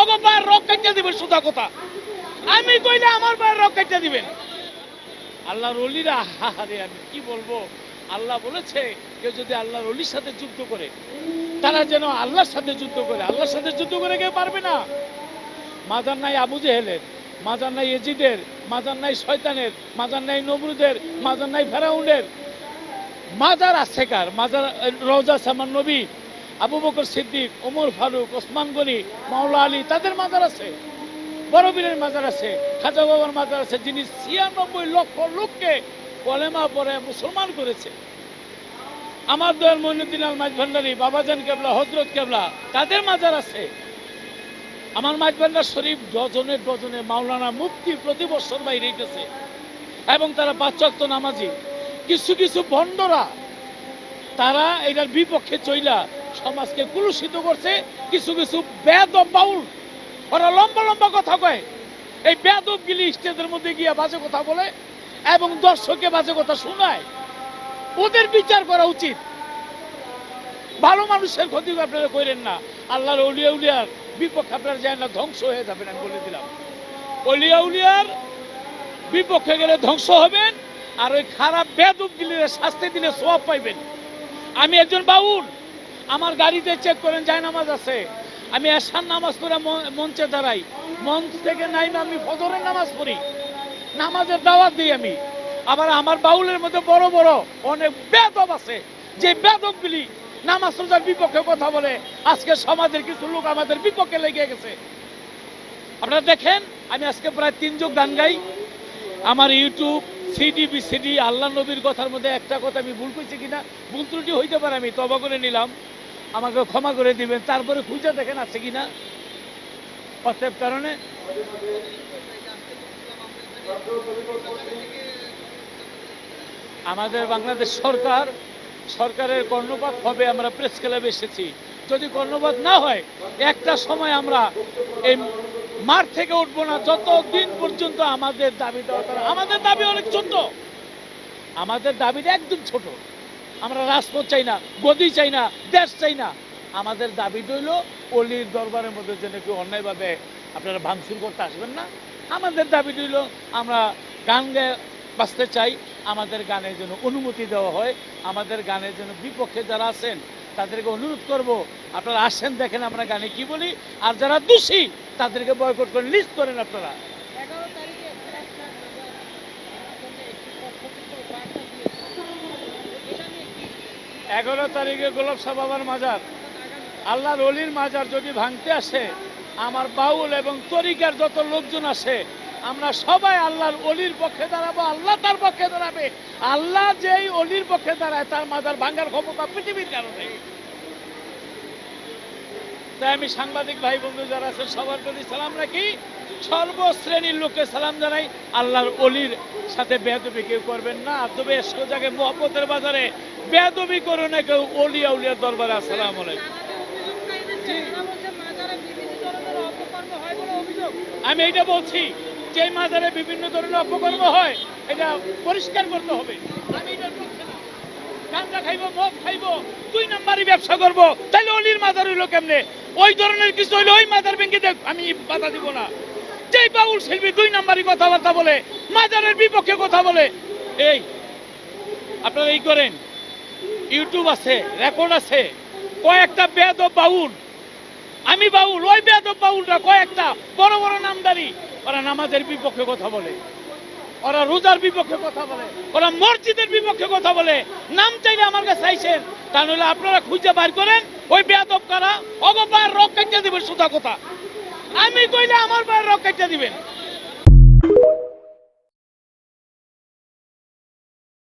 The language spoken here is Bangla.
অগ পায়ের রক কাটিয়ে দিবেন সুতা কথা। আমি কইলে আমার পায়ের রক কাটিয়ে দিবেন। আল্লাহর অলিরা, আরে আমি কি বলব? আল্লাহ বলেছে, কেউ যদি আল্লাহর অলির সাথে যুদ্ধ করে, তারা যেন আল্লাহর সাথে যুদ্ধ করে। আল্লাহর সাথে যুদ্ধ করে কেউ পারবে না। মাজার নাই আবু জেহেলের, মাজার নাই এজিদের, মাজার নাই শয়তানের, মাজার নাই নমরুদের মাজার নাই ফেরাউনের। মাজার আছে কার? মাজার, রওজা সামান নবী আবু বকর সিদ্দিক, ওমর ফারুক, ওসমান গনি, মাওলা আলী, তাদের মাজার আছে। বড় বীরের মাজার আছে, খাজা বাবার মাজার আছে, যিনি ছিয়ানব্বই লক্ষ লোককে কলেমা পরে মুসলমান করেছে। আমার দয়াল মইনুদ্দিন আল মাইজ ভান্ডারি, বাবাজান কেবলা, হজরত কেবলা, তাদের মাজার আছে। আমার মাইজ ভান্ডার শরীফ ডজনে ডজনে মাওলানা মুক্তি প্রতি বছর বাইরে গেছে এবং তারা পাশ্চাত্য নামাজি। কিছু কিছু ভণ্ডরা, তারা এটার বিপক্ষে চইলা সমাজকে কুলুষিত করছে, কিছু কিছু বেদ বাউল। ওরা লম্বা লম্বা কথা কয়। এই বেদব গিলি স্টেজের মধ্যে গিয়ে বাজে কথা বলে এবং দর্শককে বাজে কথা শোনায়। ওদের বিচার করা উচিত। ভালো মানুষের ক্ষতি আপনারা করেন না। আল্লাহর উলিয়া উলিয়ার বিপক্ষে আপনারা যায় না, ধ্বংস হয়ে যাবেন আমি বলে দিলাম। অলিয়া উলিয়ার বিপক্ষে গেলে ধ্বংস হবেন, আর ওই খারাপ বেদব গিলে শাস্তি দিলে সব পাইবেন। আমি একজন বাউল। আমার গাড়িতে চেক করেন, যায় নামাজ আছে। আমি এসার নামাজ পড়ে মঞ্চে দাঁড়াই। মঞ্চ থেকে নাই আমি ফজরের নামাজ পড়ি। নামাজের দাওয়াত দিই আমি। আবার আমার বাউলের মধ্যে বড় বড় অনেক বেদব আছে। যে বেদবগুলি নামাজ রোজার বিপক্ষে কথা বলে, আজকে সমাজের কিছু লোক আমাদের বিপক্ষে লেগে গেছে। আপনারা দেখেন, আমি আজকে প্রায় তিন যোগ গান গাই। আমার ইউটিউব, সিডি, বিসিডি, আল্লাহ নবীর কথার মধ্যে একটা কথা আমি ভুল করছি কিনা? ভুল ত্রুটি হইতে পারে, আমি তবা করে নিলাম। আমাকে ক্ষমা করে দিবেন, তারপরে খুঁজে দেখেন আছে কিনা। অতএব কারণে আমাদের বাংলাদেশ সরকার, সরকারের কর্ণপাত হবে, আমরা প্রেস ক্লাবে এসেছি। যদি কর্ণপাত না হয়, একটা সময় আমরা এই মাঠ থেকে উঠবো না যত দিন পর্যন্ত আমাদের দাবি দেওয়া আমাদের দাবি অনেক ছোট। আমাদের দাবিটা একদম ছোট। আমরা রাজপথ চাই না গদি চাই না, দেশ চাই না। আমাদের দাবি রইল অলির দরবারের মধ্যে যেন কেউ অন্যায়ভাবে আপনারা ভাঙচুর করতে আসবেন না। আমাদের দাবি রইল আমরা গান গেয়ে বাঁচতে চাই, আমাদের গানের জন্য অনুমতি দেওয়া হয়, আমাদের গানের জন্য বিপক্ষে যারা আছেন, তাদেরকে অনুরোধ করব, আপনারা আসেন, দেখেন আমরা গানে কি বলি, আর যারা দোষী, তাদেরকে বয়কট করে লিস্ট করেন আপনারা এগারো তারিখে ফেরাক খান বাজার জন্য একটি কর্মসূচি বার্তা দিয়েছে এটা নিয়ে কি এগারো তারিখে গোলাপ শাহ মাজার। আল্লাহর অলির মাজার যদি ভাঙতে আসে, আমার বাউল এবং তরিকার যত লোকজন আছে, আমরা সবাই আল্লাহর অলির পক্ষে দাঁড়াবো, আল্লাহ তার পক্ষে দাঁড়াবে। আল্লাহ যেই অলির পক্ষে দাঁড়ায়, তার মাজার ভাঙার ক্ষমতা পৃথিবীর কারণে। তাই আমি সাংবাদিক ভাই বন্ধু যারা আছেন, সবার প্রতি সালাম রাখি। সর্বশ্রেণীর লোককে সালাম জানাই। আল্লাহর অলির সাথে বেয়াদবি কেউ করবেন না। তবে সোজাকে মহব্বতের বাজারে বেয়াদবি করো না, কেউ অলিয়া উলিয়ার দরবারে আসসালাম আলাইকুম। আমি এটা বলছি, যে মাজারে বিভিন্ন ধরনের অপকর্ম হয়, এটা পরিষ্কার করতে হবে। আমি এটার পক্ষে না। গাঁজা খাইবো, মদ খাইবো, দুই নাম্বারই ব্যবসা করব। তাহলে অলির মাজার হইল কেমনে? ওই ধরনের কিছু হইলে ওই মাজার ভেঙে দেখ, আমি বাধা দিব না। যেই বাউল শিল্পী দুই নাম্বারই কথাবার্তা বলে, মাজারের বিপক্ষে কথা বলে। এই, আপনারা এই করেন। ইউটিউব আছে রেকর্ড আছে, কয়েকটা বেদ বাউল। আমি বাউল, ওই বেদব বাউলরা কয়েকটা বড় বড় নামদারি। ওরা নামাজের বিপক্ষে কথা বলে। ওরা রোজার বিপক্ষে কথা বলে। ওরা মসজিদের বিপক্ষে কথা বলে। নাম চাইলে আমার কাছে চাইছেন তা নইলে আপনারা খুঁজে বার করেন, ওই বেদব কারা? অগপায়ের রক কাটিয়ে দিবেন সুতা কথা। আমি কইলে আমার বাইরে রক দিবেন।